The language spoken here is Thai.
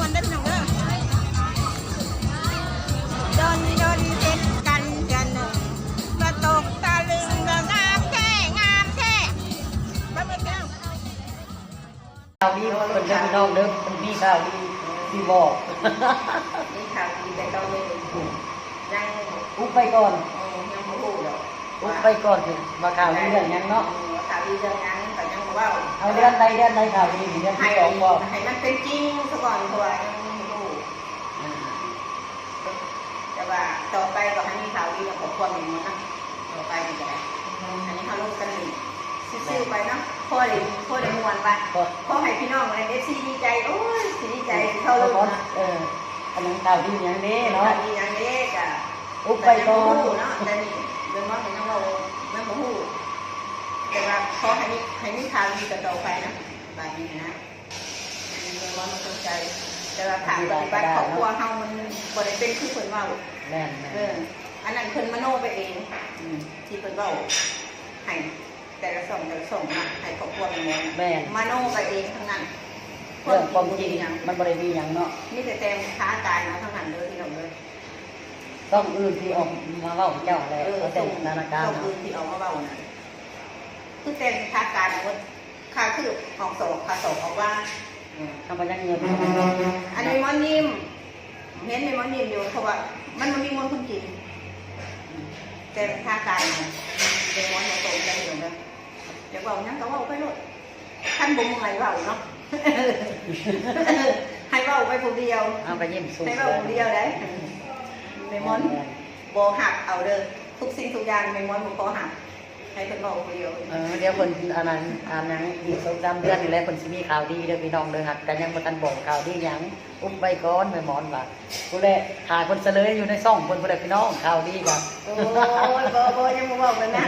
วนได้พี่น้องเด้อโดนโดนเห็นกันจะหนึ่งมาตกตะลึงก็งามแท้งามแท้บ้าไม่แก้วข่าวดีเพิ่นเด้อพี่น้องเด้อเพิ่นมีข่าวดีที่บอกนี่ข่าวดีแต่ต้อนนี้ยังอุบไปก่อนยังไม่รู้หรอกอุบไปก่อนสิว่าข่าวดีเรื่องยังเนาะข่าวดีเรื่องยัง ว่าเอาเดือนใดเดือนใดข่าวดีเดือนให้ที่สองบอกให้มันเป็นจริงซะก่อนตัวยังไม่รู้อ่าแต่ว่าต่อไปก็ให้มีข่าวดีกับครอบครัวหนึ่งนะต่อไปนี่ก็ได้อันนี้เขาลงกันหนึ่งซื่อๆไปเนาะพ่อได้พ่อได้มวนไปก็พ่อให้พี่น้องเลยเอฟซีดีใจโอ้ยสิดีใจเข้าลงนะเอออันนั้นข่าวดีหยังเด้เนาะเนาะดีอย่างเล็กอะอุบไปก่อนเนาะแต่นี่เดินมองเห็นน้องเราไม่มาหู แต่ว่าพอให้มีให้มีข่าวดีกับต่อไปนะบายนี้นะเดินมองมันสนใจ แต่ว่าข่าวปฏิบัติครอบครัวเฮามันบ่ได้เป็นคือเพิ่นเว้าแม่นเอแม่นออันนั้นเพิ่นมโนไปเองอืมที่เพิ่นเว้าให้แต่ละส่งแต่ละส่งนะให้ครอบครัวมันมองแม่นมโนไปเองทั้งนั้นเรื่องความจริงอย่างมันบ่ได้มีหยังเนาะมีแต่แต่งค้ากายมาทั้งนั้นเลยที่เราเลยต้องอื่นที่ออกมาเว้าเจ้าแหละเออเขาแต่ส่งงสถานการณ์ส่งเนาะอื่นที่เอามาเบานะ คือแต่งค้ากายว่าค่าคือของสอบค่าสอบออกว่าเออทำไปยังเงินอันนี้มันนิ่มเน้นในมันนิ่มอยู่เพราะว่า มันมันมีมวลคนกินแต่งค้ากายเนี่ยเป็นมวลผสมกันอยู่นะเดี๋ยวเบานั่งก็เบาไปโลดท่านบุ้มไงเบาเนาะให้เบาไปผู้เดียวเอาไปเยี่ยมสูงให้เบาผู้เดียวได้ในมอนบหักเอาเด้อทุกสิ่งทุกอย่างในม้วนบุคอหัก ให้เป็นบอกคนเดียวเออเดี๋ยวคนอันนั้นอันนั้นอีกสองสามเดือนนี่แหละคนสิมีข่าวดีเด้อพี่น้องเด้อหักกันยังบ่ทันบอกข่าวดีหยังอุ้มไปก่อนแม่หมอนว่าผู้แลหาคนเสลยอยู่ในซ่องคนผู้ใดพี่น้องข่าวดีกับโอ้ยบอบอยังบ่บอกเลยนะ